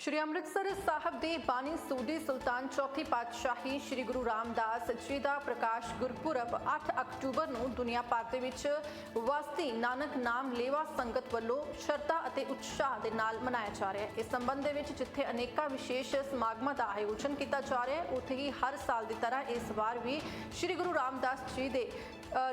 ਸ਼੍ਰੀ ਅੰਮ੍ਰਿਤਸਰ ਸਾਹਿਬ ਦੇ ਬਾਣੀ ਸੂਡੀ ਸੁਲਤਾਨ ਚੌਥੀ ਪਾਤਸ਼ਾਹੀ ਸ਼੍ਰੀ ਗੁਰੂ ਰਾਮਦਾਸ ਜੀ ਦਾ ਪ੍ਰਕਾਸ਼ ਗੁਰਪੁਰਬ 8 ਅਕਤੂਬਰ ਨੂੰ ਦੁਨੀਆ ਭਰ ਦੇ ਵਿੱਚ ਵਸਤੀ ਨਾਨਕ ਨਾਮ ਲੇਵਾ ਸੰਗਤ ਵੱਲੋਂ ਸ਼ਰਧਾ ਅਤੇ ਉਤਸ਼ਾਹ ਦੇ ਨਾਲ ਮਨਾਇਆ ਜਾ ਰਿਹਾ ਹੈ। ਇਸ ਸੰਬੰਧ ਦੇ ਵਿੱਚ ਜਿੱਥੇ ਅਨੇਕਾਂ ਵਿਸ਼ੇਸ਼ ਸਮਾਗਮਾਂ ਦਾ ਆਯੋਜਨ ਕੀਤਾ ਜਾ ਰਿਹਾ ਹੈ, ਉੱਥੇ ਹੀ ਹਰ ਸਾਲ ਦੀ ਤਰ੍ਹਾਂ ਇਸ ਵਾਰ ਵੀ ਸ਼੍ਰੀ ਗੁਰੂ ਰਾਮਦਾਸ ਜੀ ਦੇ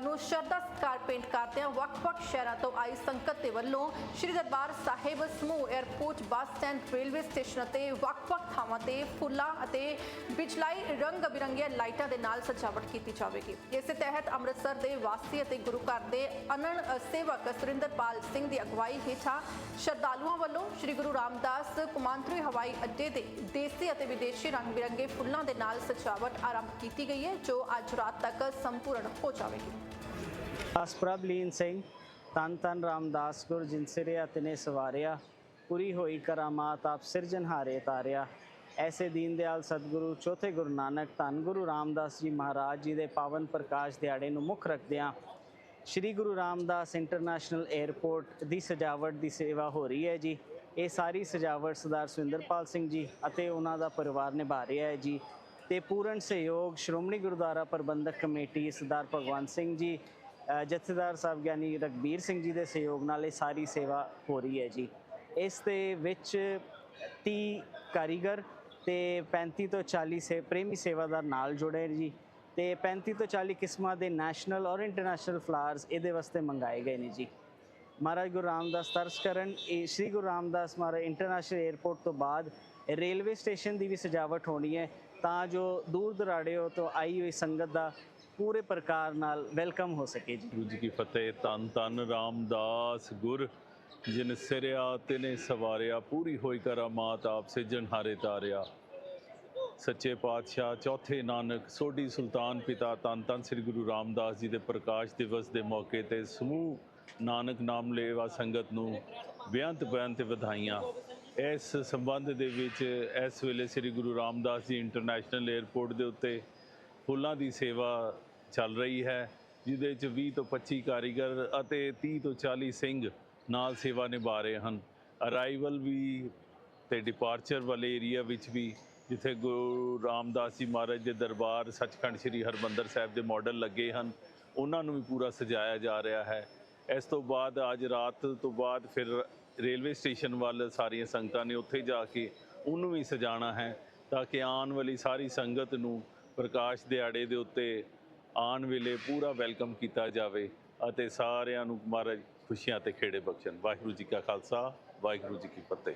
ਨੂੰ ਸ਼ਰਧਾ ਸਤਿਕਾਰ ਪੇਂਟ ਕਰਦਿਆਂ ਵੱਖ-ਵੱਖ ਸ਼ਹਿਰਾਂ ਤੋਂ ਆਈ ਸੰਗਤ ਦੇ ਵੱਲੋਂ ਸ਼੍ਰੀ ਦਰਬਾਰ ਸਾਹਿਬ ਸਮੂਹ airport bus stand, railway station ਅਤੇ ਵੱਖ-ਵੱਖ ਥਾਵਾਂ ਤੇ ਫੁੱਲਾਂ ਅਤੇ ਬਿਜਲਾਈ ਰੰਗ ਬਿਰੰਗੀਆਂ ਲਾਈਟਾਂ ਦੇ ਨਾਲ ਸਜਾਵਟ ਕੀਤੀ ਜਾਵੇਗੀ। ਇਸੇ ਤਹਿਤ ਅੰਮ੍ਰਿਤਸਰ ਦੇ ਵਾਸੀ ਅਤੇ ਗੁਰੂ ਘਰ ਦੇ ਅਨਨ ਸੇਵਕ ਸੁਰਿੰਦਰਪਾਲ ਸਿੰਘ ਦੀ ਅਗਵਾਈ ਹੇਠਾਂ ਸ਼ਰਧਾਲੂਆਂ ਵੱਲੋਂ ਸ਼੍ਰੀ ਗੁਰੂ ਰਾਮਦਾਸ ਕੁਮਾਂਤਰੀ ਹਵਾਈ ਅੱਡੇ ਦੇ ਦੇਸੀ ਅਤੇ ਵਿਦੇਸ਼ੀ ਰੰਗ ਬਿਰੰਗੇ ਫੁੱਲਾਂ ਦੇ ਨਾਲ ਸਜਾਵਟ ਆਰੰਭ ਕੀਤੀ ਗਈ ਹੈ, ਜੋ ਅੱਜ ਰਾਤ ਤੱਕ ਸੰਪੂਰਨ ਹੋ ਜਾਵੇਗੀ। ਦਾਸ ਲੀਨ ਸਿੰਘ ਤਨ ਤਨ ਰਾਮਦਾਸ ਗੁਰ ਜਿਨ ਸਿਰਿਆ ਤਿਨੇ ਸਵਾਰਿਆ ਪੂਰੀ ਹੋਈ ਕਰਾਮਾਤ ਆਪ ਸਿਰਜਨਹਾਰੇ ਤਾਰਿਆ ਐਸੇ ਦੀਨ ਦਿਆਲ ਸਤਿਗੁਰੂ ਚੌਥੇ ਗੁਰੂ ਨਾਨਕ ਧੰਨ ਗੁਰੂ ਰਾਮਦਾਸ ਜੀ ਮਹਾਰਾਜ ਜੀ ਦੇ ਪਾਵਨ ਪ੍ਰਕਾਸ਼ ਦਿਹਾੜੇ ਨੂੰ ਮੁੱਖ ਰੱਖਦਿਆਂ ਸ਼੍ਰੀ ਗੁਰੂ ਰਾਮਦਾਸ ਇੰਟਰਨੈਸ਼ਨਲ 에ਅਰਪੋਰਟ ਦੀ ਸਜਾਵਟ ਦੀ ਸੇਵਾ ਹੋ ਰਹੀ ਹੈ ਜੀ ਇਹ ਸਾਰੀ ਸਜਾਵਟ ਸਰਦਾਰ ਸੁਰਿੰਦਰਪਾਲ ਸਿੰਘ ਜੀ ਅਤੇ ਉਹਨਾਂ ਦਾ ਪਰਿਵਾਰ ਨਿਭਾ ਰਿਹਾ ਹੈ ਜੀ ਤੇ ਪੂਰਨ ਸਹਿਯੋਗ ਸ਼੍ਰੋਮਣੀ ਗੁਰਦੁਆਰਾ ਪ੍ਰਬੰਧਕ ਕਮੇਟੀ ਸਰਦਾਰ ਭਗਵੰਤ ਸਿੰਘ ਜੀ ਜਥੇਦਾਰ ਸਾਹਿਬ ਗਿਆਨੀ ਰਗਬੀਰ ਸਿੰਘ ਜੀ ਦੇ ਸਹਿਯੋਗ ਨਾਲ ਇਹ ਸਾਰੀ ਸੇਵਾ ਹੋ ਰਹੀ ਹੈ ਜੀ। ਇਸ ਦੇ ਵਿੱਚ 30 ਕਾਰੀਗਰ ਤੇ 35 ਤੋਂ 40 ਸੇ, ਪ੍ਰੇਮੀ ਸੇਵਾਦਾਰ ਨਾਲ ਜੁੜੇ ਨੇ ਜੀ ਤੇ 35 ਤੋਂ 40 ਕਿਸਮਾਂ ਦੇ ਨੈਸ਼ਨਲ ਔਰ ਇੰਟਰਨੈਸ਼ਨਲ ਫਲਾਵਰਸ ਇਹਦੇ ਵਾਸਤੇ ਮੰਗਾਏ ਗਏ ਨੇ ਜੀ। ਮਹਾਰਾਜ ਗੁਰੂ ਰਾਮਦਾਸ ਤਰਸ ਕਰਨ, ਇਹ ਸ੍ਰੀ ਗੁਰੂ ਰਾਮਦਾਸ ਮਹਾਰਾਜ ਇੰਟਰਨੈਸ਼ਨਲ 에ਅਰਪੋਰਟ ਤੋਂ ਬਾਅਦ ਰੇਲਵੇ ਸਟੇਸ਼ਨ ਦੀ ਵੀ ਸਜਾਵਟ ਹੋਣੀ ਹੈ। ਤਾਂ ਜੋ ਦੂਰ ਦਰਾੜਿਓ ਤੋਂ ਆਈ ਹੋਈ ਸੰਗਤ ਦਾ ਪੂਰੇ ਪ੍ਰਕਾਰ ਨਾਲ ਵੈਲਕਮ ਹੋ ਸਕੇ ਜੀ। ਗੁਰੂ ਜੀ ਕੀ ਫਤਿਹ। ਤਨ ਤਨ ਰਾਮਦਾਸ ਗੁਰ, ਜਿਨ ਸਿਰਿਆ ਤਿਨੇ ਸਵਾਰਿਆ, ਪੂਰੀ ਹੋਈ ਕਰਾਮਾਤ ਆਪ ਸਿਜਣ ਹਾਰੇ ਤਾਰਿਆ। ਸੱਚੇ ਪਾਤਸ਼ਾਹ, ਚੌਥੇ ਨਾਨਕ, ਸੋਢੀ ਸੁਲਤਾਨ ਪਿਤਾ ਤਨ ਤਨ ਸ੍ਰੀ ਗੁਰੂ ਰਾਮਦਾਸ ਜੀ ਦੇ ਪ੍ਰਕਾਸ਼ ਦਿਵਸ ਦੇ ਮੌਕੇ ਤੇ ਸਮੂਹ ਨਾਨਕ ਨਾਮ ਲੇਵਾ ਸੰਗਤ ਨੂੰ ਬੇਅੰਤ ਬੇਅੰਤ ਵਧਾਈਆਂ। ਇਸ ਸੰਬੰਧ ਦੇ ਵਿੱਚ ਇਸ ਵੇਲੇ ਸ੍ਰੀ ਗੁਰੂ ਰਾਮਦਾਸ ਜੀ ਇੰਟਰਨੈਸ਼ਨਲ 에ਅਰਪੋਰਟ ਦੇ ਉੱਤੇ ਫੁੱਲਾਂ ਦੀ ਸੇਵਾ ਚੱਲ ਰਹੀ ਹੈ, ਜਿਹਦੇ ਵਿੱਚ 20 ਤੋਂ 25 ਕਾਰੀਗਰ ਅਤੇ 30 ਤੋਂ 40 ਸਿੰਘ ਨਾਲ ਸੇਵਾ ਨਿਭਾ ਰਹੇ ਹਨ। ਅਰਾਈਵਲ ਵੀ ਤੇ ਡਿਪਾਰਚਰ ਵਾਲੇ ਏਰੀਆ ਵਿੱਚ ਵੀ, ਜਿੱਥੇ ਗੁਰੂ ਰਾਮਦਾਸ ਜੀ ਮਹਾਰਾਜ ਦੇ ਦਰਬਾਰ ਸੱਚਖੰਡ ਸ੍ਰੀ ਹਰਮੰਦਰ ਸਾਹਿਬ ਦੇ ਮਾਡਲ ਲੱਗੇ ਹਨ, ਉਹਨਾਂ ਨੂੰ ਵੀ ਪੂਰਾ ਸਜਾਇਆ ਜਾ ਰਿਹਾ ਹੈ। ਇਸ ਤੋਂ ਬਾਅਦ ਅੱਜ ਰਾਤ ਤੋਂ ਬਾਅਦ ਫਿਰ ਰੇਲਵੇ ਸਟੇਸ਼ਨ ਵੱਲ ਸਾਰੀਆਂ ਸੰਗਤਾਂ ਨੇ ਉੱਥੇ ਜਾ ਕੇ ਉਹਨੂੰ ਵੀ ਸਜਾਣਾ ਹੈ ਤਾਂ ਕਿ ਆਉਣ ਵਾਲੀ ਸਾਰੀ ਸੰਗਤ ਨੂੰ ਪ੍ਰਕਾਸ਼ ਦਿਹਾੜੇ ਦੇ ਉੱਤੇ ਆਉਣ ਵੇਲੇ ਪੂਰਾ ਵੈਲਕਮ ਕੀਤਾ ਜਾਵੇ ਅਤੇ ਸਾਰਿਆਂ ਨੂੰ ਮਹਾਰਾਜ ਖੁਸ਼ੀਆਂ ਤੇ ਖੇੜੇ ਬਖਸ਼ਣ। ਵਾਹਿਗੁਰੂ ਜੀ ਕਾ ਖਾਲਸਾ, ਵਾਹਿਗੁਰੂ ਜੀ ਕੀ ਫਤਿਹ।